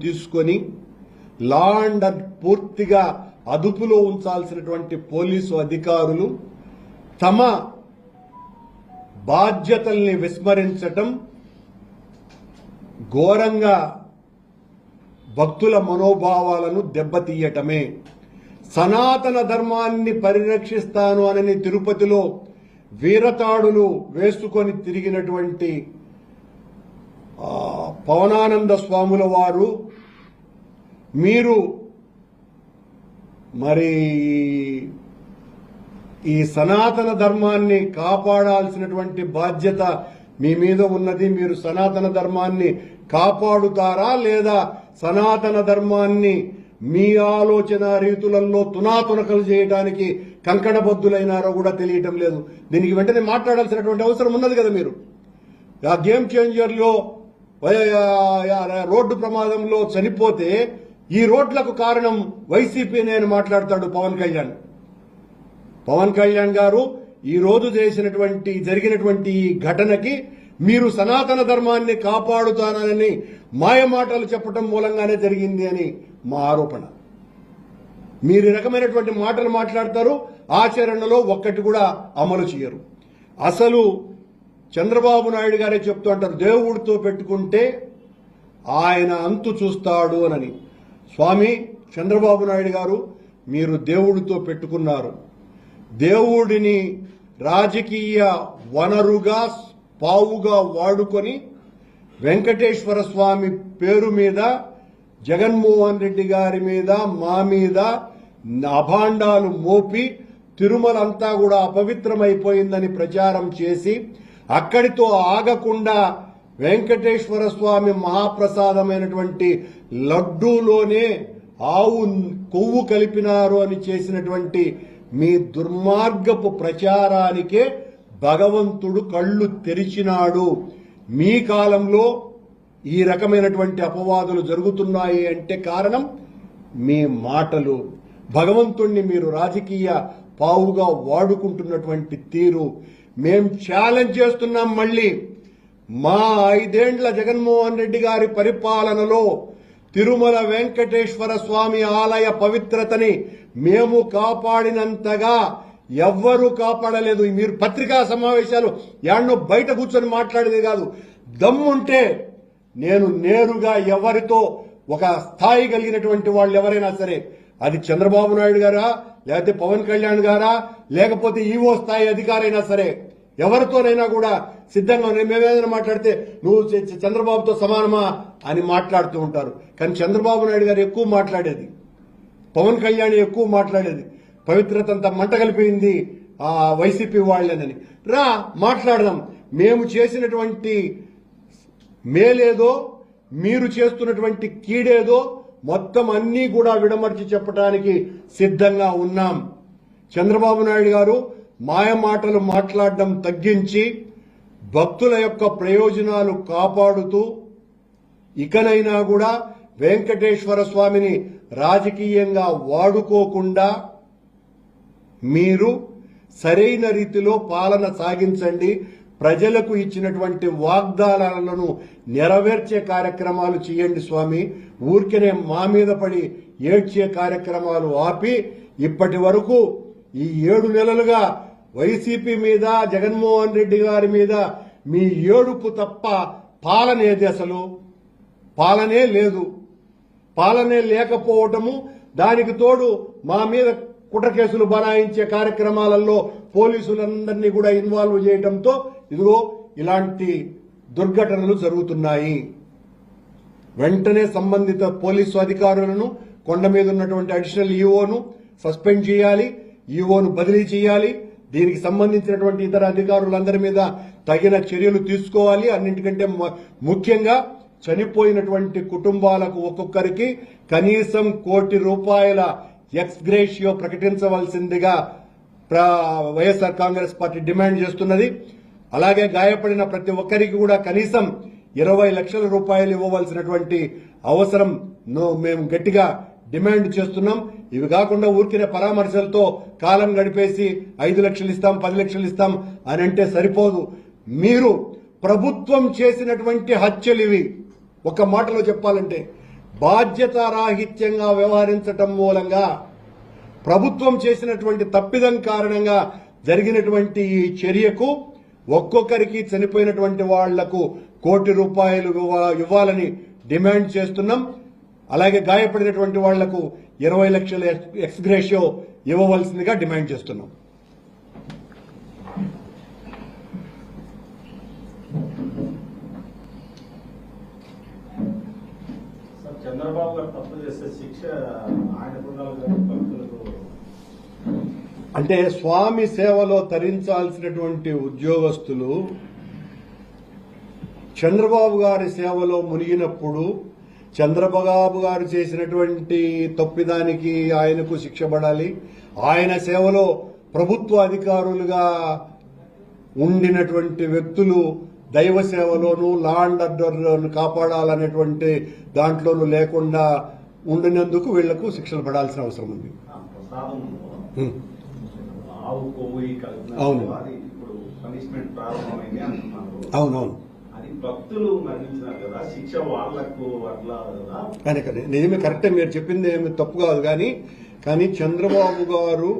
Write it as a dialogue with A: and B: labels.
A: తీసుకొని law and పూర్తిగా అదుపులో ఉంచాల్సినటువంటి పోలీసు అధికారులు తమ బాధ్యతల్ని విస్మరించటం ఘోరంగా భక్తుల మనోభావాలను దెబ్బతీయటమే. సనాతన ధర్మాన్ని పరిరక్షిస్తాను అని తిరుపతిలో వీరతాడులు వేసుకొని తిరిగినటువంటి పవనానంద స్వాముల వారు మీరు మరి ఈ సనాతన ధర్మాన్ని కాపాడాల్సినటువంటి బాధ్యత మీ మీద ఉన్నది. మీరు సనాతన ధర్మాన్ని కాపాడుతారా లేదా సనాతన ధర్మాన్ని మీ ఆలోచన రీతులలో తునాతునకలు చేయడానికి కంకణబద్దులైనారో కూడా తెలియటం లేదు. దీనికి వెంటనే మాట్లాడాల్సినటువంటి అవసరం ఉన్నది కదా మీరు. ఆ గేమ్ చేంజర్లో రోడ్డు ప్రమాదంలో చనిపోతే ఈ రోడ్లకు కారణం వైసీపీ అని మాట్లాడతాడు పవన్ కళ్యాణ్. పవన్ కళ్యాణ్ గారు ఈ రోజు చేసినటువంటి జరిగినటువంటి ఈ ఘటనకి మీరు సనాతన ధర్మాన్ని కాపాడుతానని మాయ మాటలు చెప్పడం మూలంగానే జరిగింది అని మా ఆరోపణ. మీరు రకమైనటువంటి మాటలు మాట్లాడతారు ఆచరణలో ఒక్కటి కూడా అమలు చేయరు. అసలు చంద్రబాబు నాయుడు గారే చెప్తూ అంటారు దేవుడితో పెట్టుకుంటే ఆయన అంతు చూస్తాడు అని. స్వామి చంద్రబాబు నాయుడు గారు మీరు దేవుడితో పెట్టుకున్నారు. దేవుడిని రాజకీయ వనరుగా పావుగా వాడుకొని వెంకటేశ్వర స్వామి పేరు మీద జగన్మోహన్ రెడ్డి గారి మీద మా మీద అభాండాలు మోపి తిరుమలంతా కూడా అపవిత్రమైపోయిందని ప్రచారం చేసి అక్కడితో ఆగకుండా వెంకటేశ్వర స్వామి మహాప్రసాదమైనటువంటి లడ్డూలోనే ఆవు కొవ్వు కలిపినారు అని చేసినటువంటి మీ దుర్మార్గపు ప్రచారానికే భగవంతుడు కళ్ళు తెరిచినాడు. మీ కాలంలో ఈ రకమైనటువంటి అపవాదులు జరుగుతున్నాయి అంటే కారణం మీ మాటలు. భగవంతుణ్ణి మీరు రాజకీయ పావుగా వాడుకుంటున్నటువంటి తీరు. మేం ఛాలెంజ్ చేస్తున్నాం మళ్ళీ. మా ఐదేండ్ల జగన్మోహన్ రెడ్డి గారి పరిపాలనలో తిరుమల వెంకటేశ్వర స్వామి ఆలయ పవిత్రతని మేము కాపాడినంతగా ఎవ్వరూ కాపాడలేదు. మీరు పత్రికా సమావేశాలు యాడ్నో బయట కూర్చొని మాట్లాడేది కాదు. దమ్ముంటే నేను నేరుగా ఎవరితో ఒక స్థాయి కలిగినటువంటి వాళ్ళు ఎవరైనా సరే అది చంద్రబాబు నాయుడు గారా లేకపోతే పవన్ కళ్యాణ్ గారా లేకపోతే ఈవో స్థాయి అధికారైనా సరే ఎవరితోనైనా కూడా సిద్ధంగా ఉన్నాయి. మేమేదైనా మాట్లాడితే నువ్వు చంద్రబాబుతో సమానమా? అని మాట్లాడుతూ ఉంటారు. కానీ చంద్రబాబు నాయుడు గారు ఎక్కువ మాట్లాడేది. పవన్ కళ్యాణ్ ఎక్కువ మాట్లాడేది. పవిత్రత అంతా మంట కలిపింది ఆ వైసీపీ వాళ్ళేనని. రా మాట్లాడదాం. మేము చేసినటువంటి మేలేదో మీరు చేస్తున్నటువంటి కీడేదో మొత్తం అన్నీ కూడా విడమర్చి చెప్పడానికి సిద్ధంగా ఉన్నాం. చంద్రబాబు నాయుడు గారు మాయ మాటలు మాట్లాడడం తగ్గించి భక్తుల యొక్క ప్రయోజనాలు కాపాడుతూ ఇకనైనా కూడా వెంకటేశ్వర స్వామిని రాజకీయంగా వాడుకోకుండా మీరు సరైన రీతిలో పాలన సాగించండి. ప్రజలకు ఇచ్చినటువంటి వాగ్దానాలను నెరవేర్చే కార్యక్రమాలు చేయండి స్వామి. ఊరికనే మా మీద పడి ఏడ్చే కార్యక్రమాలు ఆపి ఇప్పటి వరకు ఈ ఏడు నెలలుగా వైసీపీ మీద జగన్మోహన్ రెడ్డి గారి మీద మీ ఏడుపు తప్ప పాలన ఏది అసలు? పాలనే లేదు. పాలనే లేకపోవటము దానికి తోడు మా మీద కుట్ర కేసులు బనాయించే కార్యక్రమాలలో పోలీసులందరినీ కూడా ఇన్వాల్వ్ చేయడంతో ఇదిగో ఇలాంటి దుర్ఘటనలు జరుగుతున్నాయి. వెంటనే సంబంధిత పోలీసు అధికారులను కొండ మీద ఉన్నటువంటి అడిషనల్ ఈఓను సస్పెండ్ చేయాలి. ఈఓను బదిలీ చేయాలి. దీనికి సంబంధించినటువంటి ఇతర అధికారులందరి మీద తగిన చర్యలు తీసుకోవాలి. అన్నింటికంటే ముఖ్యంగా చనిపోయినటువంటి కుటుంబాలకు ఒక్కొక్కరికి కనీసం కోటి రూపాయల ఎక్స్ గ్రేషియో ప్రకటించవలసిందిగా వైఎస్ఆర్ కాంగ్రెస్ పార్టీ డిమాండ్ చేస్తున్నది. అలాగే గాయపడిన ప్రతి ఒక్కరికి కూడా కనీసం ఇరవై లక్షల రూపాయలు ఇవ్వవలసినటువంటి అవసరం మేము గట్టిగా డిమాండ్ చేస్తున్నాం. ఇవి కాకుండా ఊరికినే పరామర్శలతో కాలం గడిపేసి ఐదు లక్షలు ఇస్తాం పది లక్షలు ఇస్తాం అని అంటే సరిపోదు. మీరు ప్రభుత్వం చేసినటువంటి హత్యలు ఇవి. ఒక మాటలో చెప్పాలంటే బాధ్యతారాహిత్యంగా వ్యవహరించటం మూలంగా ప్రభుత్వం చేసినటువంటి తప్పిదం కారణంగా జరిగినటువంటి ఈ చర్యకు ఒక్కొక్కరికి చనిపోయినటువంటి వాళ్ళకు కోటి రూపాయలు ఇవ్వాలని డిమాండ్ చేస్తున్నాం. అలాగే గాయపడినటువంటి వాళ్ళకు ఇరవై లక్షల ఎక్స్గ్రేషియో ఇవ్వవలసిందిగా డిమాండ్ చేస్తున్నాం.
B: చంద్రబాబు గారు తప్పు చేస్తే శిక్ష
A: అంటే స్వామి సేవలో తరించాల్సినటువంటి ఉద్యోగస్తులు చంద్రబాబు గారి సేవలో మునిగినప్పుడు చంద్రబాబు గారు చేసినటువంటి తప్పిదానికి ఆయనకు శిక్ష పడాలి. ఆయన సేవలో ప్రభుత్వ అధికారులుగా ఉండినటువంటి వ్యక్తులు దైవ సేవలోను లా అండ్ ఆర్డర్ను కాపాడాలనేటువంటి దాంట్లోనూ లేకుండా ఉండినందుకు వీళ్ళకు శిక్షలు పడాల్సిన అవసరం ఉంది. అవును. అవునవును.
B: భక్తులు మరణించినారు కదా శిక్ష వాళ్ళకు అట్లా కదా?
A: నిజమే కరెక్టే మీరు చెప్పింది ఏమి తప్పు కాదు కానీ కానీ చంద్రబాబు గారు